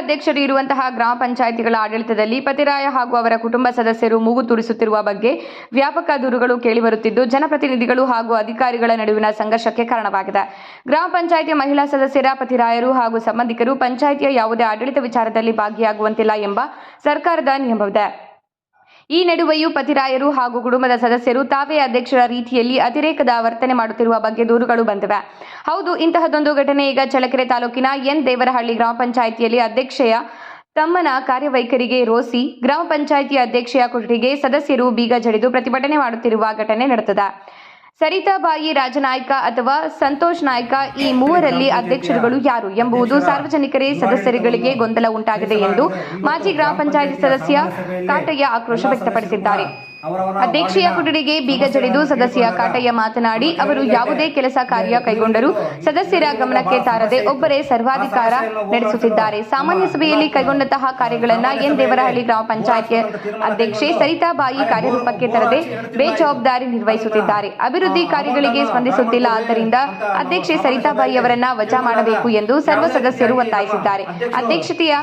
ಅಧ್ಯಕ್ಷರು ಇರುವಂತಹ ಗ್ರಾಮ ಪಂಚಾಯಿತಿಗಳ ಆಡಳಿತದಲ್ಲಿ ಪತಿರಾಯ ಹಾಗೂ ಅವರ ಕುಟುಂಬ ಸದಸ್ಯರು ಮೂಗು ತುರಿಸುತ್ತಿರುವ ಬಗ್ಗೆ ವ್ಯಾಪಕ ದೂರುಗಳು ಕೇಳಿಬರುತ್ತಿದ್ದು, ಜನಪ್ರತಿನಿಧಿಗಳು ಹಾಗೂ ಅಧಿಕಾರಿಗಳ ನಡುವಿನ ಸಂಘರ್ಷಕ್ಕೆ ಕಾರಣವಾಗಿದೆ. ಗ್ರಾಮ ಪಂಚಾಯಿತಿ ಮಹಿಳಾ ಸದಸ್ಯರ, ಪತಿರಾಯರು ಹಾಗೂ ಸಂಬಂಧಿಕರು ಪಂಚಾಯಿತಿಯ ಯಾವುದೇ ಆಡಳಿತ ವಿಚಾರದಲ್ಲಿ ಭಾಗಿಯಾಗುವಂತಿಲ್ಲ ಎಂಬ ಸರ್ಕಾರದ ನಿಯಮವಿದೆ. ಈ ನಡುವೆಯೂ ಪತಿರಾಯರು ಹಾಗೂ ಕುಟುಂಬದ ಸದಸ್ಯರು ತಾವೇ ಅಧ್ಯಕ್ಷರ ರೀತಿಯಲ್ಲಿ ಅತಿರೇಕದ ವರ್ತನೆ ಮಾಡುತ್ತಿರುವ ಬಗ್ಗೆ ದೂರುಗಳು ಬಂದಿವೆ. ಹೌದು, ಇಂತಹದೊಂದು ಘಟನೆ ಈಗ ಚಳಕೆರೆ ತಾಲೂಕಿನ ಎನ್ ದೇವರಹಳ್ಳಿ ಗ್ರಾಮ ಪಂಚಾಯಿತಿಯಲ್ಲಿ ಅಧ್ಯಕ್ಷೆಯ ತಮ್ಮನ ಕಾರ್ಯವೈಖರಿಗೆ ರೋಸಿ, ಗ್ರಾಮ ಪಂಚಾಯಿತಿ ಅಧ್ಯಕ್ಷೆಯ ಕೊಠಡಿಗೆ ಸದಸ್ಯರು ಬೀಗ ಜಡಿದು ಪ್ರತಿಭಟನೆ ಮಾಡುತ್ತಿರುವ ಘಟನೆ ನಡೆದಿದೆ. ಸರಿತಾಬಾಯಿ ರಾಜನಾಯ್ಕ ಅಥವಾ ಸಂತೋಷ್ ನಾಯ್ಕ ಈ ಮೂವರಲ್ಲಿ ಅಧ್ಯಕ್ಷರುಗಳು ಯಾರು ಎಂಬುದು ಸಾರ್ವಜನಿಕರೇ ಸದಸ್ಯರುಗಳಿಗೆ ಗೊಂದಲ ಉಂಟಾಗಿದೆ ಎಂದು ಮಾಜಿ ಗ್ರಾಮ ಪಂಚಾಯಿತಿ ಸದಸ್ಯ ಕಾಟಯ್ಯ ಆಕ್ರೋಶ ವ್ಯಕ್ತಪಡಿಸಿದ್ದಾರೆ. ಅಧ್ಯಕ್ಷೀಯ ಕೊಠಡಿಗೆ ಬೀಗ ಜಡಿದು ಸದಸ್ಯ ಕಾಟಯ್ಯ ಮಾತನಾಡಿ ಅವರು ಯಾವುದೇ ಕೆಲಸ ಕಾರ್ಯ ಕೈಗೊಂಡರೂ ಸದಸ್ಯರ ಗಮನಕ್ಕೆ ತಾರದೆ ಒಬ್ಬರೇ ಸರ್ವಾಧಿಕಾರ ನಡೆಸುತ್ತಿದ್ದಾರೆ. ಸಾಮಾನ್ಯ ಸಭೆಯಲ್ಲಿ ಕೈಗೊಂಡಂತಹ ಕಾರ್ಯಗಳನ್ನು ಎನ್ ದೇವರಹಳ್ಳಿ ಗ್ರಾಮ ಪಂಚಾಯತ್ ಅಧ್ಯಕ್ಷೆ ಸರಿತಾಬಾಯಿ ಕಾರ್ಯರೂಪಕ್ಕೆ ತರದೆ ಬೇಜವಾಬ್ದಾರಿ ನಿರ್ವಹಿಸುತ್ತಿದ್ದಾರೆ. ಅಭಿವೃದ್ಧಿ ಕಾರ್ಯಗಳಿಗೆ ಸ್ಪಂದಿಸುತ್ತಿಲ್ಲ ಆದ್ದರಿಂದ ಅಧ್ಯಕ್ಷೆ ಸರಿತಾಬಾಯಿ ಅವರನ್ನ ವಜಾ ಮಾಡಬೇಕು ಎಂದು ಸರ್ವ ಸದಸ್ಯರು ಒತ್ತಾಯಿಸಿದ್ದಾರೆ. ಅಧ್ಯಕ್ಷತೆಯ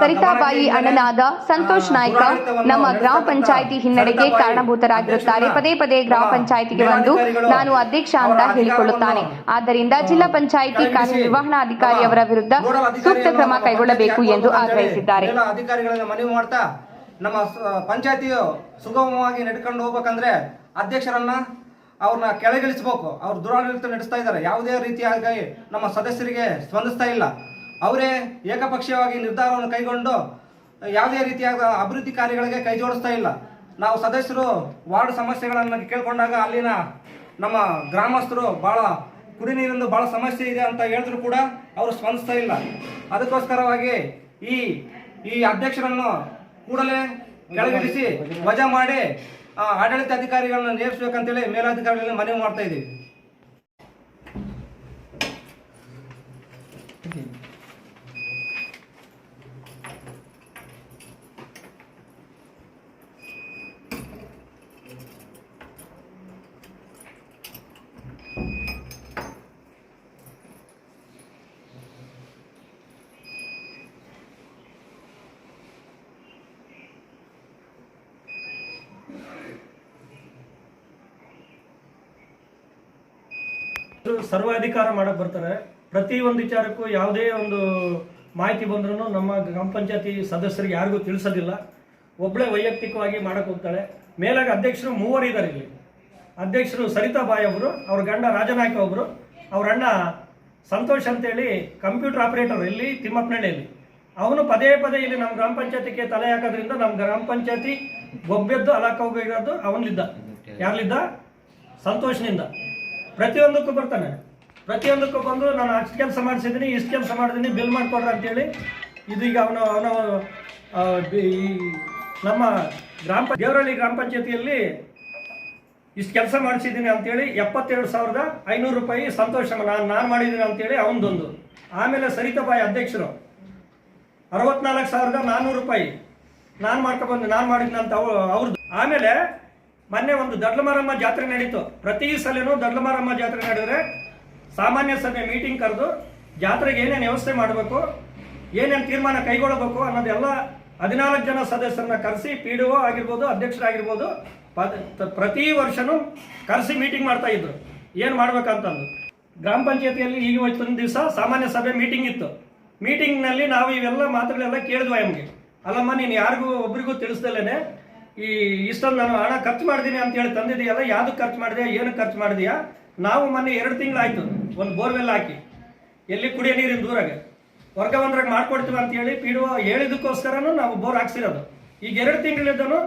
ಸರಿತಾಬಾಯಿ ಅಣ್ಣನಾದ ಸಂತೋಷ್ ನಾಯ್ಕ ನಮ್ಮ ಗ್ರಾಮ ಪಂಚಾಯಿತಿ ಹಿನ್ನಡೆಗೆ ಕಾರಣಭೂತರಾಗಿರುತ್ತಾರೆ. ಪದೇ ಪದೇ ಗ್ರಾಮ ಪಂಚಾಯಿತಿಗೆ ಬಂದು ನಾನು ಅಧ್ಯಕ್ಷ ಅಂತ ಹೇಳಿಕೊಳ್ಳುತ್ತಾನೆ. ಆದ್ದರಿಂದ ಜಿಲ್ಲಾ ಪಂಚಾಯಿತಿ ಕಾರ್ಯನಿರ್ವಹಣಾಧಿಕಾರಿ ಅವರ ವಿರುದ್ಧ ಸೂಕ್ತ ಕ್ರಮ ಕೈಗೊಳ್ಳಬೇಕು ಎಂದು ಆಗ್ರಹಿಸಿದ್ದಾರೆ. ಮನವಿ ಮಾಡ್ತಾ ನಮ್ಮ ಪಂಚಾಯತಿಯು ಸುಗಮವಾಗಿ ನಡ್ಕೊಂಡು ಹೋಗ್ಬೇಕಂದ್ರೆ ಅಧ್ಯಕ್ಷರನ್ನ ಅವ್ರನ್ನ ಕೆಳಗಿಳಿಸಬೇಕು. ಅವ್ರು ದುರಾಡಳಿತ ನಡೆಸ್ತಾ ಇದ್ದಾರೆ. ಯಾವುದೇ ರೀತಿಯಾಗಿ ನಮ್ಮ ಸದಸ್ಯರಿಗೆ ಸ್ಪಂದಿಸ್ತಾ ಇಲ್ಲ. ಅವರೇ ಏಕಪಕ್ಷೀಯವಾಗಿ ನಿರ್ಧಾರವನ್ನು ಕೈಗೊಂಡು ಯಾವುದೇ ರೀತಿಯಾದ ಅಭಿವೃದ್ಧಿ ಕಾರ್ಯಗಳಿಗೆ ಕೈ ಜೋಡಿಸ್ತಾ ಇಲ್ಲ. ನಾವು ಸದಸ್ಯರು ವಾರ್ಡ್ ಸಮಸ್ಯೆಗಳನ್ನು ಕೇಳಿಕೊಂಡಾಗ ಅಲ್ಲಿನ ನಮ್ಮ ಗ್ರಾಮಸ್ಥರು ಬಹಳ ಕುಡಿ ನೀರಿಂದು ಬಹಳ ಸಮಸ್ಯೆ ಇದೆ ಅಂತ ಹೇಳಿದ್ರು ಕೂಡ ಅವರು ಸ್ಪಂದಿಸ್ತಾ ಇಲ್ಲ. ಅದಕ್ಕೋಸ್ಕರವಾಗಿ ಈ ಈ ಅಧ್ಯಕ್ಷರನ್ನು ಕೂಡಲೇ ಕೆಳಗಿಳಿಸಿ ವಜಾ ಮಾಡಿ ಆಡಳಿತಾಧಿಕಾರಿಗಳನ್ನ ಆಡಳಿತ ಅಧಿಕಾರಿಗಳನ್ನು ನೇಮಿಸಬೇಕಂತೇಳಿ ಮೇಲಾಧಿಕಾರಿಗಳಲ್ಲಿ ಮನವಿ ಮಾಡ್ತಾ ಇದ್ದೀವಿ. ಸರ್ವಾಧಿಕಾರ ಮಾಡಕ್ ಬರ್ತಾರೆ. ಪ್ರತಿ ಒಂದು ವಿಚಾರಕ್ಕೂ ಯಾವುದೇ ಒಂದು ಮಾಹಿತಿ ಬಂದ್ರೂ ನಮ್ಮ ಗ್ರಾಮ ಪಂಚಾಯತಿ ಸದಸ್ಯರಿಗೆ ಯಾರಿಗೂ ತಿಳಿಸೋದಿಲ್ಲ. ಒಬ್ಬಳೇ ವೈಯಕ್ತಿಕವಾಗಿ ಮಾಡಕ್ ಹೋಗ್ತಾಳೆ. ಮೇಲಾಗಿ ಅಧ್ಯಕ್ಷರು ಮೂವರಿದ್ದಾರೆ ಇಲ್ಲಿ. ಅಧ್ಯಕ್ಷರು ಸರಿತಾ ಬಾಯ್ ಅವರು, ಅವ್ರ ಗಂಡ ರಾಜನಾಯ್ಕ ಒಬ್ಬರು ಅವ್ರ ಅಣ್ಣ ಸಂತೋಷ್ ಅಂತೇಳಿ ಕಂಪ್ಯೂಟರ್ ಆಪರೇಟರ್ ಇಲ್ಲಿ ತಿಮ್ಮಪ್ಪನಹಳ್ಳಿಯಲ್ಲಿ. ಅವನು ಪದೇ ಪದೇ ಇಲ್ಲಿ ನಮ್ಮ ಗ್ರಾಮ ಪಂಚಾಯತಿಗೆ ತಲೆ ಹಾಕೋದ್ರಿಂದ ನಮ್ಮ ಗ್ರಾಮ ಪಂಚಾಯತಿ ಒಬ್ಬೆದ್ದು ಅಲಕ್ಕ ಹೋಗಿರೋದು ಅವನಿದ್ದ ಸಂತೋಷ್ ಸಂತೋಷನಿಂದ. ಪ್ರತಿಯೊಂದಕ್ಕೂ ಬರ್ತಾನೆ. ಪ್ರತಿಯೊಂದಕ್ಕೂ ಬಂದು ನಾನು ಅಷ್ಟು ಕೆಲಸ ಮಾಡಿಸಿದ್ದೀನಿ ಇಷ್ಟು ಕೆಲಸ ಮಾಡಿದ್ದೀನಿ ಬಿಲ್ ಮಾಡಿಕೊಡ್ರಿ ಅಂತೇಳಿ ಇದೀಗ ಅವನು ಅವನು ಈ ನಮ್ಮ ಗ್ರಾಮ ದೇವರಹಳ್ಳಿ ಗ್ರಾಮ ಪಂಚಾಯತಿಯಲ್ಲಿ ಇಷ್ಟು ಕೆಲಸ ಮಾಡಿಸಿದ್ದೀನಿ ಅಂತೇಳಿ ಎಪ್ಪತ್ತೆರಡು ಸಾವಿರದ ಐನೂರು ರೂಪಾಯಿ ಸಂತೋಷ ನಾನು ನಾನು ಮಾಡಿದ್ದೀನಿ ಅಂತೇಳಿ ಅವನದೊಂದು. ಆಮೇಲೆ ಸರಿತಾಬಾಯಿ ಅಧ್ಯಕ್ಷರು, ಅರವತ್ನಾಲ್ಕು ಸಾವಿರದ ನಾನ್ನೂರು ರೂಪಾಯಿ ನಾನು ಮಾಡ್ಕೊಬಂದು ನಾನು ಮಾಡಿದ್ದೀನಿ ಅಂತ ಅವ ಅವ್ರದ್ದು ಆಮೇಲೆ ಮೊನ್ನೆ ಒಂದು ದಡ್ಲಮಾರಮ್ಮ ಜಾತ್ರೆ ನಡೀತು. ಪ್ರತಿ ಸಲನೂ ದಡ್ಲಮಾರಮ್ಮ ಜಾತ್ರೆ ನಡೆದ್ರೆ ಸಾಮಾನ್ಯ ಸಭೆ ಮೀಟಿಂಗ್ ಕರೆದು ಜಾತ್ರೆಗೆ ಏನೇನು ವ್ಯವಸ್ಥೆ ಮಾಡಬೇಕು, ಏನೇನು ತೀರ್ಮಾನ ಕೈಗೊಳ್ಳಬೇಕು ಅನ್ನೋದೆಲ್ಲ ಹದಿನಾಲ್ಕು ಜನ ಸದಸ್ಯರನ್ನ ಕರೆಸಿ ಪಿ ಡಿ ಒ ಆಗಿರ್ಬೋದು, ಅಧ್ಯಕ್ಷರಾಗಿರ್ಬೋದು ಪ್ರತಿ ವರ್ಷನೂ ಕರೆಸಿ ಮೀಟಿಂಗ್ ಮಾಡ್ತಾ ಇದ್ರು. ಏನು ಮಾಡ್ಬೇಕಂತಂದು. ಗ್ರಾಮ ಪಂಚಾಯತಿಯಲ್ಲಿ ಈಗ ಒಂದು ದಿವಸ ಸಾಮಾನ್ಯ ಸಭೆ ಮೀಟಿಂಗ್ ಇತ್ತು. ಮೀಟಿಂಗ್ನಲ್ಲಿ ನಾವು ಇವೆಲ್ಲ ಮಾತುಗಳೆಲ್ಲ ಕೇಳಿದ್ವಿ ನಮಗೆ ಅಲ್ಲಮ್ಮ, ನೀನು ಯಾರಿಗೂ ಒಬ್ರಿಗೂ ತಿಳಿಸ್ದಲೇನೆ ಈ ಇಷ್ಟೊಂದು ನಾನು ಹಣ ಖರ್ಚು ಮಾಡಿದೀನಿ ಅಂತ ಹೇಳಿ ತಂದಿದೆಯಲ್ಲ ಯಾವ್ದಕ್ಕೆ ಖರ್ಚು ಮಾಡಿದೆ ಏನಕ್ಕೆ ಖರ್ಚು ಮಾಡಿದೆಯಾ? ನಾವು ಮೊನ್ನೆ ಎರಡು ತಿಂಗಳಾಯ್ತು, ಒಂದು ಬೋರ್ವೆಲ್ ಹಾಕಿ. ಎಲ್ಲಿ ಕುಡಿಯೋ ನೀರಿನ ದೂರಾಗೆ. ವರ್ಗವಂದ್ರಾಗ ಮಾಡ್ಕೊಡ್ತೀವಿ ಅಂತ ಹೇಳಿ ಪಿ ಹೇಳಿದಕ್ಕೋಸ್ಕರನೂ ನಾವು ಬೋರ್ ಹಾಕ್ಸಿರೋದು. ಈಗ ಎರಡು ತಿಂಗಳಿದ್ದನು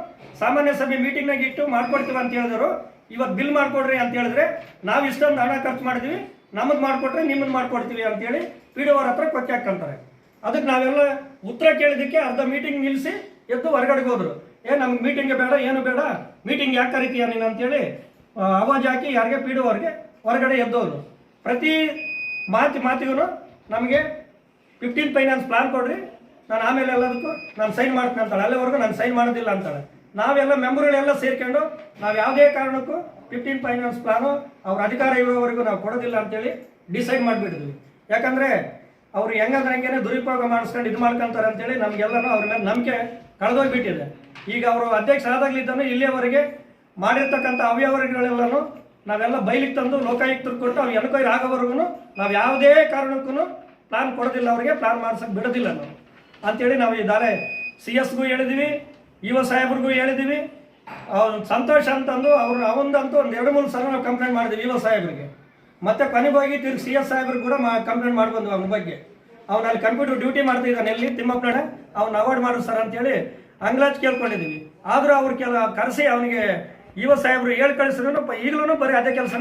ಸಾಮಾನ್ಯ ಸಭೆ ಮೀಟಿಂಗ್ನಾಗ ಇಟ್ಟು ಮಾಡ್ಕೊಡ್ತೀವಿ ಅಂತ ಹೇಳಿದ್ರು. ಇವತ್ತು ಬಿಲ್ ಮಾಡ್ಕೊಡ್ರಿ ಅಂತ ಹೇಳಿದ್ರೆ ನಾವು ಇಷ್ಟೊಂದು ಹಣ ಖರ್ಚು ಮಾಡಿದ್ವಿ, ನಮ್ಮದು ಮಾಡಿಕೊಟ್ರೆ ನಿಮ್ಮದು ಮಾಡ್ಕೊಡ್ತೀವಿ ಅಂತೇಳಿ ಪಿ ಡಿ ಹತ್ರ ಕೊಚ್ಚೆ ಹಾಕ್ಕಂತಾರೆ. ಅದಕ್ಕೆ ನಾವೆಲ್ಲ ಉತ್ತರ ಕೇಳಿದ್ದಕ್ಕೆ ಅರ್ಧ ಮೀಟಿಂಗ್ ನಿಲ್ಲಿಸಿ ಎದ್ದು ಹೊರಗಡೆಗೆ ಹೋದ್ರು. ಏ, ನಮ್ಗೆ ಮೀಟಿಂಗ್ ಬೇಡ, ಏನು ಬೇಡ. ಮೀಟಿಂಗ್ ಯಾಕೆ ಕರಿತೀಯ ನೀನು ಅಂತೇಳಿ ಅವಾಜ್ ಹಾಕಿ ಯಾರಿಗೆ ಪೀಡುವವ್ರಿಗೆ ಹೊರಗಡೆ ಎದ್ದವ್ರು ಪ್ರತಿ ಮಾತಿ ಮಾತಿಗೂ ನಮಗೆ ಫಿಫ್ಟೀನ್ ಫೈನಾನ್ಸ್ ಪ್ಲಾನ್ ಕೊಡ್ರಿ. ನಾನು ಆಮೇಲೆ ಎಲ್ಲದಕ್ಕೂ ನಾನು ಸೈನ್ ಮಾಡ್ತೀನಿ ಅಂತಾಳೆ. ಅಲ್ಲಿವರೆಗೂ ನಾನು ಸೈನ್ ಮಾಡೋದಿಲ್ಲ ಅಂತಾಳೆ. ನಾವೆಲ್ಲ ಮೆಂಬರ್ಗಳೆಲ್ಲ ಸೇರ್ಕೊಂಡು ನಾವು ಯಾವುದೇ ಕಾರಣಕ್ಕೂ ಫಿಫ್ಟೀನ್ ಫೈನಾನ್ಸ್ ಪ್ಲಾನು ಅವ್ರ ಅಧಿಕಾರ ಇರೋವರೆಗೂ ನಾವು ಕೊಡೋದಿಲ್ಲ ಅಂತೇಳಿ ಡಿಸೈಡ್ ಮಾಡಿಬಿಟ್ಟಿದ್ವಿ. ಯಾಕಂದರೆ ಅವ್ರು ಹೆಂಗಂದ್ರೆ ಹಂಗೇನೆ ದುರುಪಯೋಗ ಮಾಡಿಸ್ಕೊಂಡು ಇದು ಮಾಡ್ಕೊಂತಾರೆ ಅಂತೇಳಿ ನಮಗೆಲ್ಲನೂ ಅವ್ರ ಮೇಲೆ ನಂಬಿಕೆ ಕಳೆದೋಗ್ಬಿಟ್ಟಿದೆ. ಈಗ ಅವರು ಅಧ್ಯಕ್ಷ ಆದಾಗ್ಲಿದ್ದಾನೆ ಇಲ್ಲಿಯವರೆಗೆ ಮಾಡಿರ್ತಕ್ಕಂಥ ಅವ್ಯವಹಾರಗಳೆಲ್ಲನೂ ನಾವೆಲ್ಲ ಬೈಲಿಗೆ ತಂದು ಲೋಕಾಯುಕ್ತರು ಕೊಟ್ಟು ಅವ್ರು ಎನ್ಕ್ವೈರಿ ಆಗೋವರೆಗೂ ನಾವು ಯಾವುದೇ ಕಾರಣಕ್ಕೂ ಪ್ಲಾನ್ ಕೊಡೋದಿಲ್ಲ ಅವರಿಗೆ ಪ್ಲಾನ್ ಮಾಡ್ಸಕ್ಕೆ ಬಿಡೋದಿಲ್ಲ ನಾವು. ಅಂತೇಳಿ ನಾವು ಇದ್ದಾರೆ ಸಿ ಎಸ್ಗೂ ಹೇಳಿದ್ದೀವಿ ಯುವ ಸಾಹೇಬ್ರಿಗೂ ಹೇಳಿದ್ದೀವಿ ಅವ್ರ ಸಂತೋಷ ಅಂತಂದು ಅವ್ರು ಅವಂದಂತೂ ಒಂದು ಎರಡು ಮೂರು ಸಲ ನಾವು ಕಂಪ್ಲೇಂಟ್ ಮಾಡಿದ್ವಿ ಯುವ ಸಾಹೇಬ್ರಿಗೆ. ಮತ್ತೆ ಕೊನೆಗೋಗಿ ತಿರ್ಗಿ ಸಿ ಎಸ್ ಸಾಹೇಬ್ರು ಕೂಡ ಕಂಪ್ಲೇಂಟ್ ಮಾಡ್ಬಂದ್ ಅವನ ಬಗ್ಗೆ. ಅವ್ನು ಅಲ್ಲಿ ಕಂಪ್ಯೂಟರ್ ಡ್ಯೂಟಿ ಮಾಡ್ತಾ ಇದ್ದಾನೆ, ಎಲ್ಲಿ? ತಿಮ್ಮಪ್ಪನ ಅವ್ನು ಅವಾರ್ಡ್ ಮಾಡು ಸರ್ ಅಂತೇಳಿ ಅಂಗ್ಲಾಜ್ ಕೇಳ್ಕೊಂಡಿದ್ದೀವಿ ಆದರೂ ಅವ್ರು ಕೆಲ ಕರೆಸಿ ಅವನಿಗೆ ಯುವ ಸಾಹೇಬ್ರು ಹೇಳಿ ಕಳಿಸಿದ್ರು ಈಗಲೂ ಬರೀ ಅದೇ ಕೆಲಸನೇ